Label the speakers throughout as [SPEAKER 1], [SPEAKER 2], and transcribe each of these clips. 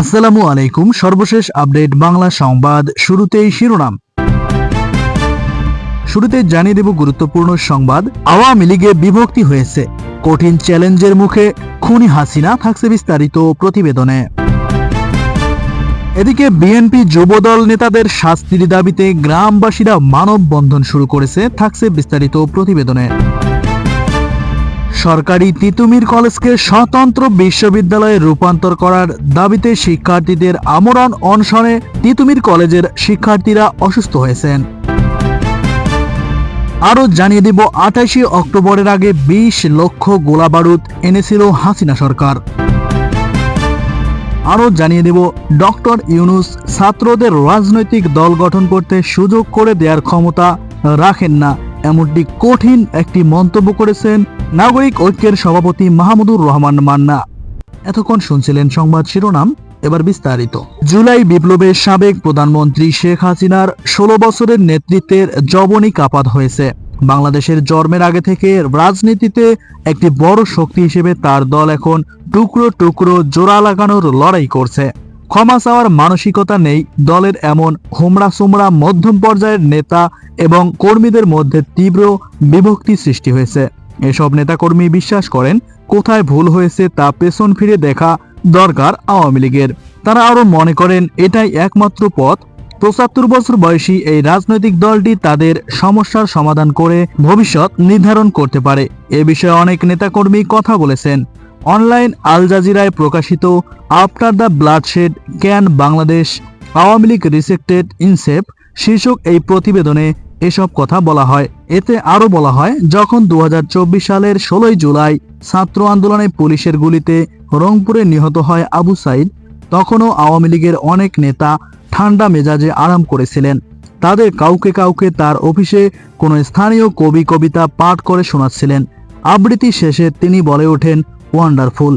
[SPEAKER 1] আসসালামু আলাইকুম। সর্বশেষ আপডেট বাংলা সংবাদ শুরুতেই শিরোনাম। শুরুতে জানিয়ে দেব গুরুত্বপূর্ণ সংবাদ। আওয়ামী লীগে বিভক্তি হয়েছে। কঠিন চ্যালেঞ্জের মুখে খুনি হাসিনা থাকছে বিস্তারিত প্রতিবেদনে। এদিকে বিএনপি যুবদল নেতাদের শাস্তির দাবিতে গ্রামবাসীরা মানববন্ধন শুরু করেছে, থাকছে বিস্তারিত প্রতিবেদনে। সরকারি তিতুমির কলেজকে স্বতন্ত্র বিশ্ববিদ্যালয়ে রূপান্তর করার দাবিতে শিক্ষার্থীদের আমরণ অনশনে তিতুমির কলেজের শিক্ষার্থীরা অসুস্থ হয়েছেন। আরও জানিয়ে দিব, আঠাশে অক্টোবরের আগে বিশ লক্ষ গোলাবারুদ এনেছিল হাসিনা সরকার। আরও জানিয়ে দেব, ডক্টর ইউনুস ছাত্রদের রাজনৈতিক দল গঠন করতে সুযোগ করে দেওয়ার ক্ষমতা রাখেন না। এমনটি কঠিন একটি মন্তব্য করেছেন নাগরিক ঐক্যের সভাপতি মাহমুদুর রহমান মান্না। এতক্ষণ শুনছিলেন সংবাদ শিরোনাম, এবার বিস্তারিত। জুলাই বিপ্লবের সাবেক প্রধানমন্ত্রী শেখ হাসিনার ষোলো বছরের নেতৃত্বের জবনী কাপাত হয়েছে। বাংলাদেশের জন্মের আগে থেকে রাজনীতিতে একটি বড় শক্তি হিসেবে তার দল এখন টুকরো টুকরো জোড়া লাগানোর লড়াই করছে। ক্ষমা চাওয়ার মানসিকতা নেই দলের এমন হোমরা সোমরা মধ্যম পর্যায়ের নেতা এবং কর্মীদের মধ্যে তীব্র বিভক্তি সৃষ্টি হয়েছে। এসব নেতাকর্মী বিশ্বাস করেন, কোথায় ভুল হয়েছে তা পেছন ফিরে দেখা দরকার আওয়ামী লীগের। তারা আরও মনে করেন, এটাই একমাত্র পথ। পঁচাত্তর বছর বয়সী এই রাজনৈতিক দলটি তাদের সমস্যার সমাধান করে ভবিষ্যৎ নির্ধারণ করতে পারে। এ বিষয়ে অনেক নেতাকর্মী কথা বলেছেন। অনলাইন আল জাজিরায় প্রকাশিত after the bloodshed can Bangladesh Awami League resurrected ইনসেপ শীর্ষক এই প্রতিবেদনে এসব কথা বলা হয়। এতে আরও বলা হয়, যখন দুহাজার চব্বিশ সালের ষোলোই জুলাই ছাত্র আন্দোলনে পুলিশের গুলিতে রংপুরে নিহত হয় আবু সাইদ, তখনও আওয়ামী লীগের অনেক নেতা ঠান্ডা মেজাজে আরাম করেছিলেন। তাদের কাউকে কাউকে তার অফিসে কোনো স্থানীয় কবি কবিতা পাঠ করে শোনাচ্ছিলেন। আবৃত্তি শেষে তিনি বলে ওঠেন ওয়ান্ডারফুল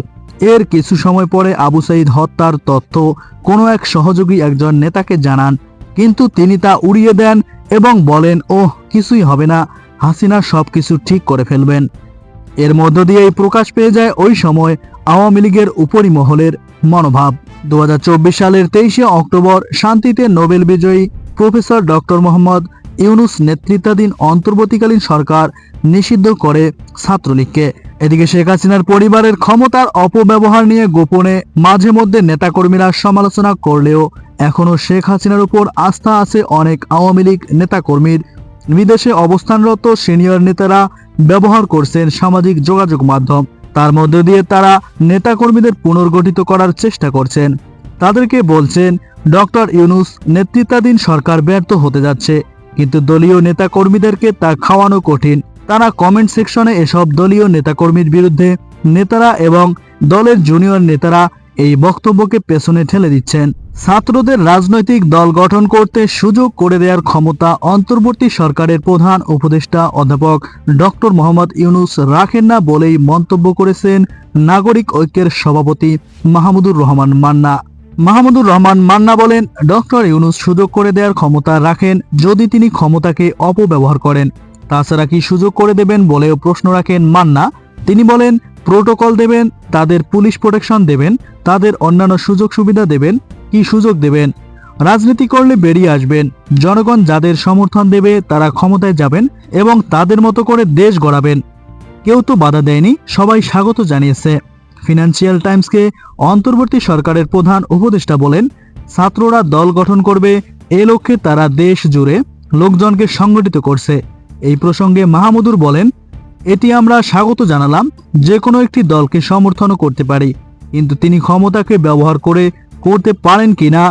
[SPEAKER 1] এর কিছু সময় পরে আবু সাইদ হত্যার তথ্য কোনো এক সহযোগী একজন নেতাকে জানান, কিন্তু তিনি তা উড়িয়ে দেন এবং বলেন, ওহ, কিছুই হবে না, হাসিনা সবকিছু ঠিক করে ফেলবেন। এর মধ্য দিয়েই প্রকাশ পেয়ে যায় ওই সময় আওয়ামী লীগের উপরিমহলের মনোভাব। দু হাজার চব্বিশ সালের তেইশে অক্টোবর শান্তিতে নোবেল বিজয়ী প্রফেসর ডক্টর মোহাম্মদ ইউনুস নেতৃত্বাধীন অন্তর্বর্তীকালীন সরকার নিষিদ্ধ করে ছাত্রলীগকে। এদিকে শেখ হাসিনার পরিবারের ক্ষমতার অপব্যবহার নিয়ে গোপনে মাঝে মধ্যে নেতাকর্মীরা সমালোচনা করলেও এখনও শেখ হাসিনার উপর আস্থা আছে অনেক আওয়ামী লীগ নেতাকর্মীর। বিদেশে অবস্থানরত সিনিয়র নেতারা ব্যবহার করছেন সামাজিক যোগাযোগ মাধ্যম। তার মধ্য দিয়ে তারা নেতাকর্মীদের পুনর্গঠিত করার চেষ্টা করছেন। তাদেরকে বলছেন, ডক্টর ইউনুস, নেতৃত্বাধীন সরকার ব্যর্থ হতে যাচ্ছে। কিন্তু দলীয় নেতাকর্মীদেরকে তা খাওয়ানো কঠিন। তারা কমেন্ট সেকশনে এসব দলীয় নেতাকর্মীর বিরুদ্ধে নেতারা এবং দলের জুনিয়র নেতারা এই বক্তব্যকে পেছনে ঠেলে দিচ্ছেন। ছাত্রদের রাজনৈতিক দল গঠন করতে সুযোগ করে দেওয়ার ক্ষমতা অন্তর্বর্তী সরকারের প্রধান উপদেষ্টা অধ্যাপক ডক্টর মোহাম্মদ ইউনুস রাখেন না বলেই মন্তব্য করেছেন নাগরিক ঐক্যের সভাপতি মাহমুদুর রহমান মান্না। মাহমুদুর রহমান মান্না বলেন, ডক্টর ইউনুস সুযোগ করে দেওয়ার ক্ষমতা রাখেন যদি তিনি ক্ষমতাকে অপব্যবহার করেন। তাছাড়া কি সুযোগ করে দেবেন বলেও প্রশ্ন রাখেন মান্না। তিনি বলেন, প্রোটোকল দেবেন, তাদের পুলিশ প্রোটেকশন দেবেন, তাদের অন্যান্য সুযোগ সুবিধা দেবেন, কি সুযোগ দেবেন? রাজনীতি করলে বেরিয়ে আসবেন। জনগণ যাদের সমর্থন দেবে তারা ক্ষমতায় যাবেন এবং তাদের মতো করে দেশ গড়াবেন। কেউ তো বাধা দেয়নি, সবাই স্বাগত জানিয়েছে। ফিনান্সিয়াল টাইমসকে অন্তর্বর্তী সরকারের প্রধান উপদেষ্টা বলেন, ছাত্ররা দল গঠন করবে, এ লক্ষ্যে তারা দেশ জুড়ে লোকজনকে সংগঠিত করছে। এই প্রসঙ্গে মাহমুদুর বলেন, এটি আমরা স্বাগত জানালাম যে কোনো একটি দলকে সমর্থনও করতে পারি, কিন্তু তিনি ক্ষমতাকে ব্যবহার করে করতে পারেন কিনা,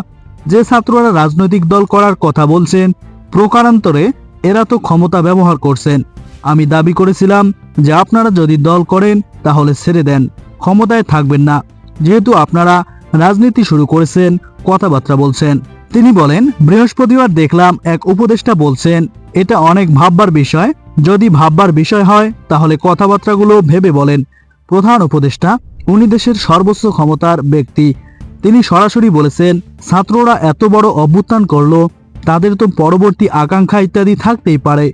[SPEAKER 1] যে ছাত্ররা রাজনৈতিক দল করার কথা বলছেন, প্রকারান্তরে এরা তো ক্ষমতা ব্যবহার করছেন। আমি দাবি করেছিলাম যে আপনারা যদি দল করেন, তাহলে ছেড়ে দেন। ক্ষমতায় থাকবেন না। যেহেতু আপনারা রাজনীতি শুরু করেছেন, কথাবার্তা বলছেন। তিনি বলেন, বৃহস্পতিবার দেখলাম এক উপদেষ্টা বলছেন, এটা অনেক ভাববার বিষয়। যদি ভাববার বিষয় হয়, তাহলে কথাবার্তাগুলো ভেবে বলেন। প্রধান উপদেষ্টা, উনি দেশের সর্বোচ্চ ক্ষমতার ব্যক্তি। তিনি সরাসরি বলেছেন, ছাত্ররা এত বড় অভ্যুত্থান করল, তাদের তো পরবর্তী আকাঙ্ক্ষা ইত্যাদি থাকতেই পারে।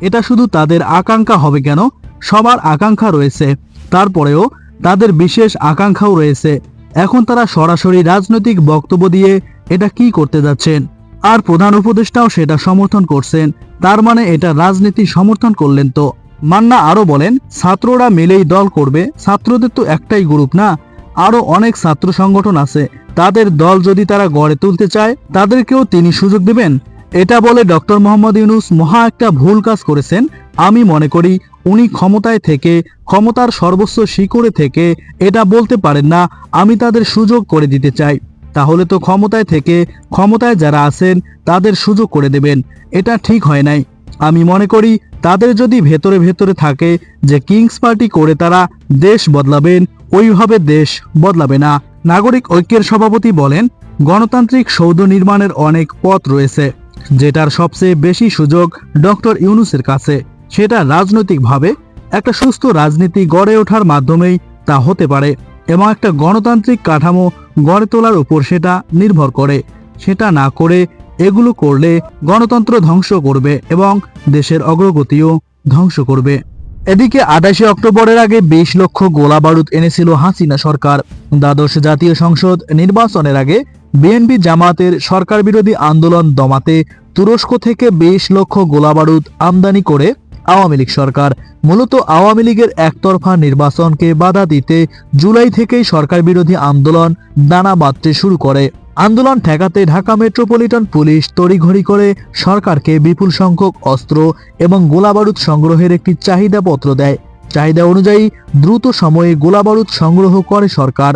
[SPEAKER 1] এটা শুধু তাদের আকাঙ্ক্ষা হবে কেন? সবার আকাঙ্ক্ষা রয়েছে। তারপরেও তাদের বিশেষ আকাঙ্ক্ষাও রয়েছে। এখন তারা সরাসরি রাজনৈতিক বক্তব্য দিয়ে এটা কি করতে যাচ্ছেন? আর প্রধান উপদেষ্টাও সেটা সমর্থন করছেন। তার মানে এটা রাজনীতি সমর্থন করলেন তো। মান্না আরও বলেন, ছাত্ররা মিলেই দল করবে, ছাত্রদের তো একটাই গ্রুপ না? আরও অনেক ছাত্র সংগঠন আছে। তাদের দল যদি তারা গড়ে তুলতে চায়, তাদেরকেও তিনি সুযোগ দেবেন? এটা বলে ডক্টর মোহাম্মদ ইউনুস মহা একটা ভুল কাজ করেছেন। আমি মনে করি উনি ক্ষমতায় থেকে, ক্ষমতার সর্বোচ্চ শিকড়ে থেকে এটা বলতে পারেন না, আমি তাদের সুযোগ করে দিতে চাই। তাহলে তো ক্ষমতায় থেকে, ক্ষমতায় যারা আছেন, তাদের সুযোগ করে দেবেন। এটা ঠিক হয় নাই। আমি মনে করি তাদের যদি ভেতরে ভেতরে থাকে যে কিংস পার্টি করে তারা দেশ বদলাবেন, ওইভাবে দেশ বদলাবে না। নাগরিক ঐক্যের সভাপতি বলেন, গণতান্ত্রিক সৌধ নির্মাণের অনেক পথ রয়েছে। যেটার সবচেয়ে বেশি সুযোগ ডক্টর ইউনুসের কাছে। সেটা রাজনৈতিকভাবে একটা সুস্থ রাজনীতি গড়ে ওঠার মাধ্যমেই তা হতে পারে এবং একটা গণতান্ত্রিক কাঠামো গড়ে তোলার উপর সেটা নির্ভর করে। সেটা না করে এগুলো করলে গণতন্ত্র ধ্বংস করবে এবং দেশের অগ্রগতিও ধ্বংস করবে। এদিকে আঠাশে অক্টোবরের আগে বিশ লক্ষ গোলা বারুদ এনেছিল হাসিনা সরকার। দ্বাদশ জাতীয় সংসদ নির্বাচনের আগে বিএনপি জামাতের সরকার বিরোধী আন্দোলন দমাতে তুরস্ক থেকে বিশ লক্ষ গোলা বারুদ আমদানি করে আওয়ামী লীগ সরকার। মূলত আওয়ামী লীগের একতরফা নির্বাচনকে বাধা দিতে জুলাই থেকেই সরকার বিরোধী আন্দোলন দানা বাঁধতে শুরু করে। আন্দোলন ঠেকাতে ঢাকা মেট্রোপলিটন পুলিশ তড়িঘড়ি করে সরকারকে বিপুল সংখ্যক অস্ত্র এবং গোলাবারুদ সংগ্রহের একটি চাহিদা পত্র দেয়। চাহিদা অনুযায়ী দ্রুত সময়ে গোলাবারুদ সংগ্রহ করে সরকার।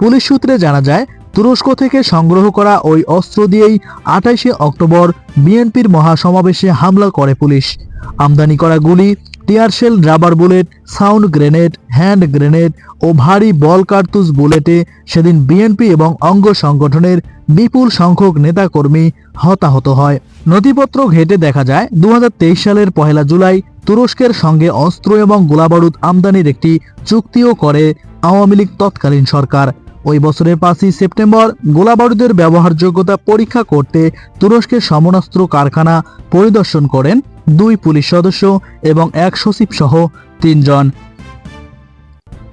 [SPEAKER 1] পুলিশ সূত্রে জানা যায় তুরস্ক থেকে সংগ্রহ করা ওই অস্ত্র দিয়েই আঠাইশে অক্টোবর বিএনপির মহাসমাবেশে হামলা করে পুলিশ। আমদানি করা গুলি tear shell rubber bullet, sound grenade, hand grenade ও ভারী বল কার্তুজ বুলেটে সেদিন বিএনপি এবং অঙ্গ সংগঠনের বিপুল সংখ্যক নেতাকর্মী হতাহত হয়। নথিপত্র ঘেটে দেখা যায় দু হাজার তেইশ সালের পহেলা জুলাই তুরস্কের সঙ্গে অস্ত্র এবং গোলাবারুদ আমদানির একটি চুক্তিও করে আওয়ামী লীগ তৎকালীন সরকার। ওই বছরের পাঁচই সেপ্টেম্বর গোলাবারুদের ব্যবহারযোগ্যতা পরীক্ষা করতে তুরস্কের সমনাস্ত্র কারখানা পরিদর্শন করেন দুই পুলিশ সদস্য এবং এক সচিব সহ তিনজন।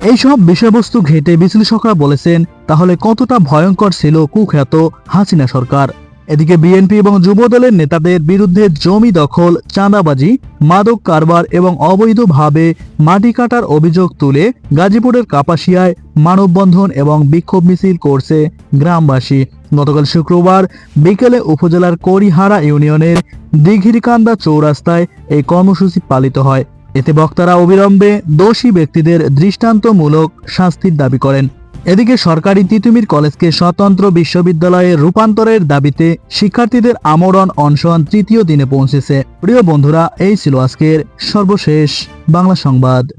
[SPEAKER 1] এইসব বিষয়বস্তু ঘেটে বিশ্লেষকরা বলেছেন, তাহলে কতটা ভয়ঙ্কর ছিল কুখ্যাত হাসিনা সরকার? এদিকে বিএনপি এবং যুবদলের নেতাদের বিরুদ্ধে জমি দখল, চাঁদাবাজি, মাদক কারবার এবং অবৈধভাবে মাটি কাটার অভিযোগ তুলে গাজীপুরের কাপাসিয়ায় মানববন্ধন এবং বিক্ষোভ মিছিল করছে গ্রামবাসী। গতকাল শুক্রবার বিকেলে উপজেলার করিহারা ইউনিয়নের দিঘিরকান্দা চৌরাস্তায় এই কর্মসূচি পালিত হয়। এতে বক্তারা অবিলম্বে দোষী ব্যক্তিদের দৃষ্টান্তমূলক শাস্তির দাবি করেন। এদিকে সরকারি তিতুমির কলেজকে স্বতন্ত্র বিশ্ববিদ্যালয়ে রূপান্তরের দাবিতে শিক্ষার্থীদের আমরণ অনশন তৃতীয় দিনে পৌঁছেছে। প্রিয় বন্ধুরা, এই ছিল আজকের সর্বশেষ বাংলা সংবাদ।